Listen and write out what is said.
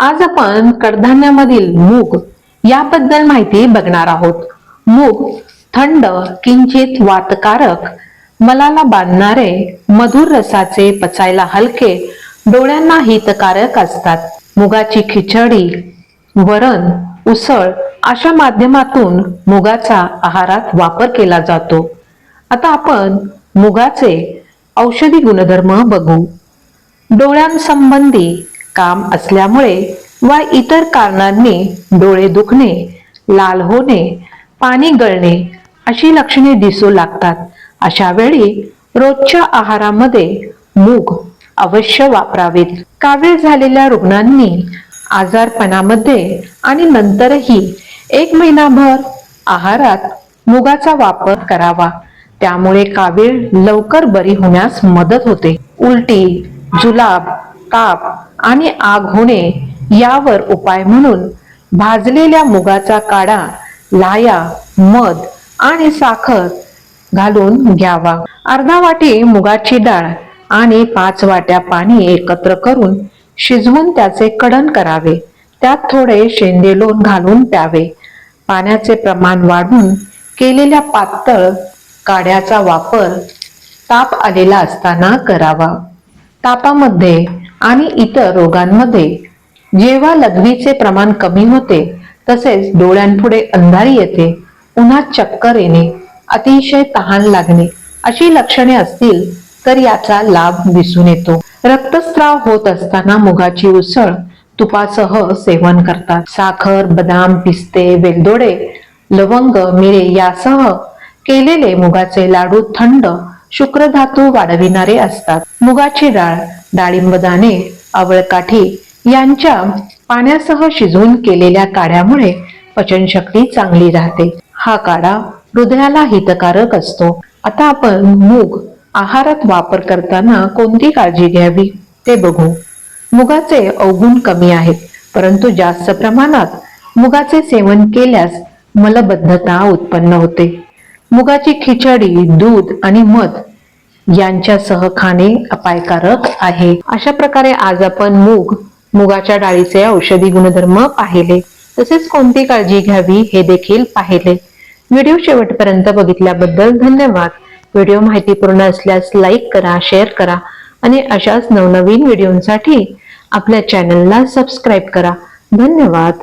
आज आपण कडधान्यामधील मूग याबद्दल माहिती बघणार आहोत. मूग थंड किंचित वातकारक मलाला बांधणारे मधुर रसाचे पचायला हलके डोळ्यांना हितकारक असतात. मुगाची खिचडी वरण उसळ अशा माध्यमातून मुगाचा आहारात वापर केला जातो. आता आपण मुगाचे औषधी गुणधर्म बघू. डोळ्यांसंबंधी काम असल्यामुळे वा इतर कारणांनी डोळे दुखणे लाल होणे पाणी गळणे अशी लक्षणे दिसू लागतात. अशा वेळी रोजच्या आहारामध्ये मूग अवश्य वापरावेत. कावीळ झालेल्या रुग्णांनी आजारपणामध्ये आणि नंतरही एक महिनाभर आहारात मुगाचा वापर करावा. त्यामुळे कावीळ लवकर बरी होण्यास मदत होते. उलटी जुलाब ताप आणि आग होणे यावर उपाय म्हणून भाजलेल्या मुगाचा काढा लाया मध आणि साखर घालून घ्यावा. अर्धा वाटी मुगाची डाळ आणि पाच वाट्या पाणी एकत्र करून शिजवून त्याचे कडण करावे. त्यात थोडे शेंदे लोण घालून प्यावे. पाण्याचे प्रमाण वाढवून केलेल्या पातळ काड्याचा वापर ताप आलेला असताना करावा. तापामध्ये आणि इतर रोगांमध्ये. जेव्हा लघवीचे प्रमाण कमी होते तसेच डोळ्यांपुढे अंधारी येते उन्हात चक्कर येणे अतिशय तहान लागणे अशी लक्षणे असतील तर याचा लाभ दिसून येतो. रक्तस्राव होत असताना मुगाची उसळ तुपासह सेवन करतात. साखर बदाम पिस्ते वेलदोडे लवंग मिरे यासह केलेले मुगाचे लाडू थंड शुक्रधातू वाढविणारे असतात. मुगाची डाळ डाळिंब दाणे आवळकाठी यांच्या पाण्यासह शिजवून केलेल्या काढ्यामुळे पचनशक्ती चांगली राहते. हा काढा हृदयाला हितकारक असतो. आता आपण मूग आहारात वापर करताना कोणती काळजी घ्यावी ते बघू. मुगाचे अवगुण कमी आहेत परंतु जास्त प्रमाणात मुगाचे सेवन केल्यास मलबद्धता उत्पन्न होते. मुगाची खिचडी दूध आणि मध यांच्यासह खाणे अपायकारक आहे. अशा प्रकारे आज आपण मूग मुगाच्या डाळीचे औषधी गुणधर्म पाहिले. तसेच कोणती काळजी घ्यावी हे देखील पाहिले. व्हिडिओ शेवटपर्यंत बघितल्याबद्दल धन्यवाद. व्हिडिओ माहितीपूर्ण असल्यास लाईक करा शेअर करा आणि अशाच नवनवीन व्हिडिओंसाठी आपल्या चॅनलला सबस्क्राईब करा. धन्यवाद.